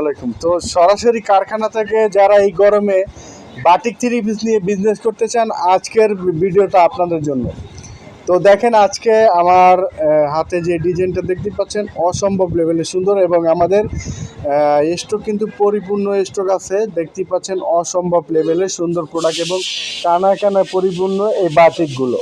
আলাইকুম। তো সরাসরি কারখানা থেকে যারা এই গরমে বাটিক নিয়ে বিজনেস করতে চান, আজকের ভিডিওটা আপনাদের জন্য। তো দেখেন আজকে আমার হাতে যে ডিজাইনটা দেখতে পাচ্ছেন, অসম্ভব লেভেলে সুন্দর এবং আমাদের স্টক কিন্তু পরিপূর্ণ স্টক আছে। দেখতে পাচ্ছেন অসম্ভব লেভেলে সুন্দর প্রোডাক্ট এবং কানা কানা পরিপূর্ণ এই বাটিকগুলো।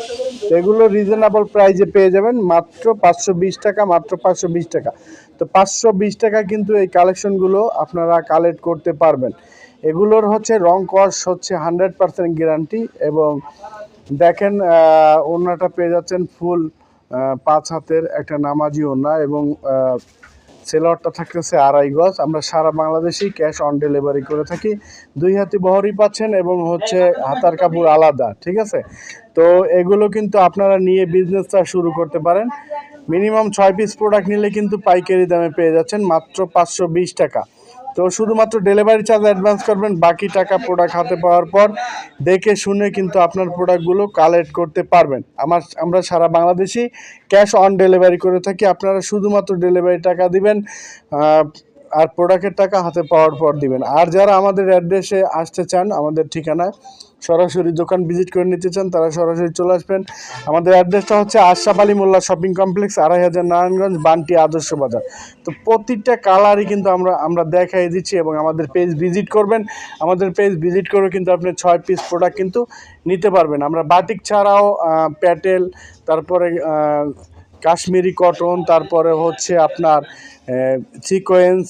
এগুলো রিজনেবল প্রাইজে পেয়ে যাবেন। মাত্র পাঁচশো বিশ টাকা, মাত্র পাঁচশো বিশ টাকা। তো পাঁচশো বিশ টাকা কিন্তু এই কালেকশনগুলো আপনারা কালেক্ট করতে পারবেন। এগুলোর হচ্ছে রং কস হচ্ছে হান্ড্রেড পারসেন্ট গ্যারান্টি এবং দেখেন ওনাটা পেয়ে যাচ্ছেন ফুল পাঁচ হাতের একটা নামাজি ওনা এবং সেলরটা থাকতেছে আড়াই গজ। আমরা সারা বাংলাদেশেই ক্যাশ অন ডেলিভারি করে থাকি। দুই হাতি বহরই পাচ্ছেন এবং হচ্ছে হাতার কাপড় আলাদা, ঠিক আছে? তো এগুলো কিন্তু আপনারা নিয়ে বিজনেসটা শুরু করতে পারেন। মিনিমাম ছয় পিস প্রোডাক্ট নিলে কিন্তু পাইকারি দামে পেয়ে যাচ্ছেন মাত্র পাঁচশো বিশ টাকা। তো শুধুমাত্র ডেলিভারি চার্জ অ্যাডভান্স করবেন, বাকি টাকা প্রোডাক্ট হাতে পাওয়ার পর দেখে শুনে কিন্তু আপনার প্রোডাক্টগুলো কালেক্ট করতে পারবেন। আমার, আমরা সারা বাংলাদেশি ক্যাশ অন ডেলিভারি করে থাকি। আপনারা শুধুমাত্র ডেলিভারি টাকা দিবেন আর প্রোডাক্টের টাকা হাতে পাওয়ার পর দিবেন। আর যারা আমাদের অ্যাড্রেসে আসতে চান, আমাদের ঠিকানায় সরাসরি দোকান ভিজিট করে নিতে চান, তারা সরাসরি চলে আসবেন। আমাদের অ্যাড্রেসটা হচ্ছে আশরাফ আলী মোল্লা শপিং কমপ্লেক্স আড়াই হাজার নারায়ণগঞ্জ, বান্টি আদর্শ বাজার। তো প্রতিটা কালারই কিন্তু আমরা আমরা দেখাই দিচ্ছি এবং আমাদের পেজ ভিজিট করবেন। আমাদের পেজ ভিজিট করে কিন্তু আপনি ছয় পিস প্রোডাক্ট কিন্তু নিতে পারবেন। আমরা বাটিক ছাড়াও প্যাটেল, তারপরে কাশ্মীরি কটন তারপরে হচ্ছে আপনার সিকোয়েন্স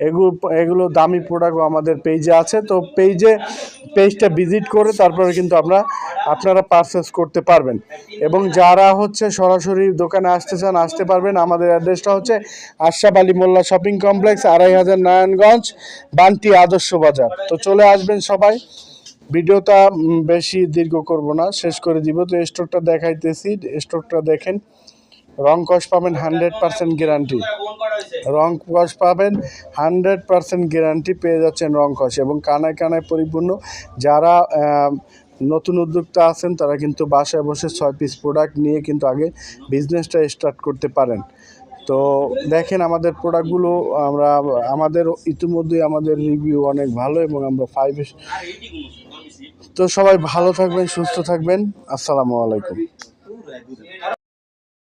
এগুলো এগুলো দামি প্রোডাক্ট আমাদের পেজে আছে। তো পেজে পেজটা ভিজিট করে তারপরে কিন্তু আমরা আপনারা পারচেস করতে পারবেন। এবং যারা হচ্ছে সরাসরি দোকানে আসতে চান, আসতে পারবেন। আমাদের অ্যাড্রেসটা হচ্ছে আশরাফ আলী মোল্লা শপিং কমপ্লেক্স আড়াই হাজার নারায়ণগঞ্জ বান্তি আদর্শ বাজার। তো চলে আসবেন সবাই। ভিডিওটা বেশি দীর্ঘ করব না, শেষ করে দিব। তো স্টোরটা দেখাইতেছি স্টোরটা দেখেন। রং কস পাবেন হান্ড্রেড পার্সেন্ট গ্যারান্টি। রং কস পাবেন হান্ড্রেড পার্সেন্ট গ্যারান্টি পেয়ে যাচ্ছেন রং কস। এবং কানায় কানায় পরিপূর্ণ। যারা নতুন উদ্যোক্তা আছেন, তারা কিন্তু বাসায় বসে ছয় পিস প্রোডাক্ট নিয়ে কিন্তু আগে বিজনেসটা স্টার্ট করতে পারেন। তো দেখেন আমাদের প্রোডাক্টগুলো আমরা, আমাদের ইতিমধ্যেই আমাদের রিভিউ অনেক ভালো এবং আমরা ফাইভ তো সবাই ভালো থাকবেন, সুস্থ থাকবেন। আসসালামু আলাইকুম।